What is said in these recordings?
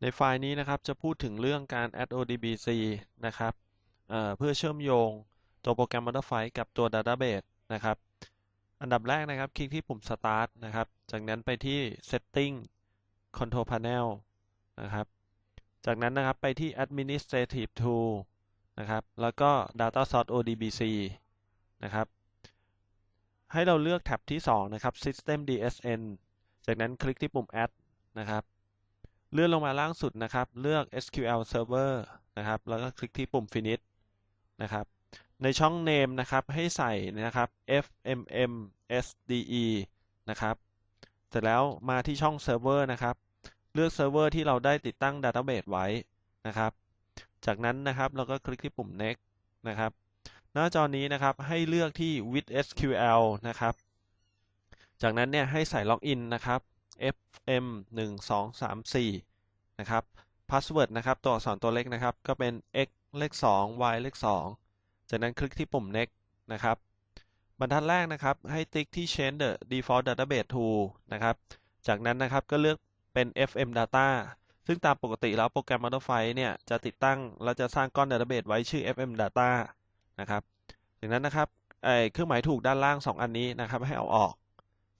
ในไฟล์นี้นะครับจะพูดถึงเรื่องการ add ODBC นะครับเเพื่อเชื่อมโยงตัวโปรแกรม Butterfly กับตัว Database นะครับ อันดับแรกนะครับคลิกที่ปุ่ม Start นะครับ จากนั้นไปที่ Setting Control Panel นะครับ จากนั้นนะครับไปที่ Administrative Tool นะครับ แล้วก็ Data Source ODBC นะครับ ให้เราเลือกแท็บที่ 2 นะครับ System DSN จากนั้นคลิกที่ปุ่ม Add นะครับ เลื่อนลงมาล่างสุดนะครับ เลือก SQL Server นะครับ แล้วก็คลิกที่ปุ่ม Finish นะครับ ในช่อง Name นะครับ ให้ใส่นะครับ FMMSDE นะครับ เสร็จแล้วมาที่ช่อง Server นะครับ เลือก Server ที่เราได้ติดตั้ง Database ไว้นะครับ จากนั้นนะครับเราก็คลิกที่ปุ่ม Next นะครับ หน้าจอนี้นะครับให้เลือกที่ with SQL นะครับ จากนั้นเนี่ยให้ใส่ล็อกอินนะครับ fm 1 2 3 4นะครับ password นะครับ ตัวอักษรตัวเล็กนะครับ ก็เป็น x เลข 2 y เลข 2 จากนั้นคลิกที่ปุ่ม next นะครับ บรรทัดแรกนะครับ ให้ติ๊กที่ change the default database to นะครับ จากนั้นนะครับก็เลือกเป็น fm data ซึ่งตามปกติแล้วโปรแกรม Butterfly เนี่ย จะติดตั้ง และจะสร้างก้อน database ไว้ชื่อ fm data นะครับ จากนั้นนะครับเครื่องหมายถูกด้านล่าง 2 อันนี้นะครับ ให้เอาออก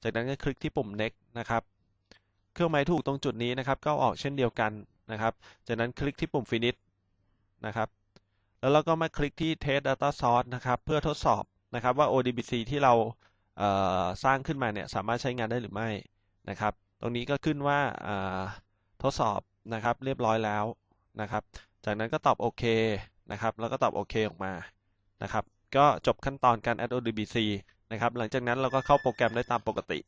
จากนั้นก็คลิกที่ปุ่ม next นะครับ เครื่องหมายถูกตรงจุดนี้นะครับ ก็ออกเช่นเดียวกันนะครับ จากนั้นคลิกที่ปุ่ม finish นะครับ แล้วเราก็มาคลิกที่ test data source นะครับ เพื่อทดสอบนะครับว่า ODBC ที่เราสร้างขึ้นมาเนี่ยสามารถใช้งานได้หรือไม่นะครับ ตรงนี้ก็ขึ้นว่าทดสอบนะครับเรียบร้อยแล้วนะครับ จากนั้นก็ตอบโอเคนะครับ แล้วก็ตอบโอเคออกมานะครับ ก็จบขั้นตอนการ add ODBC นะครับ หลังจากนั้นเราก็เข้าโปรแกรมได้ตามปกติ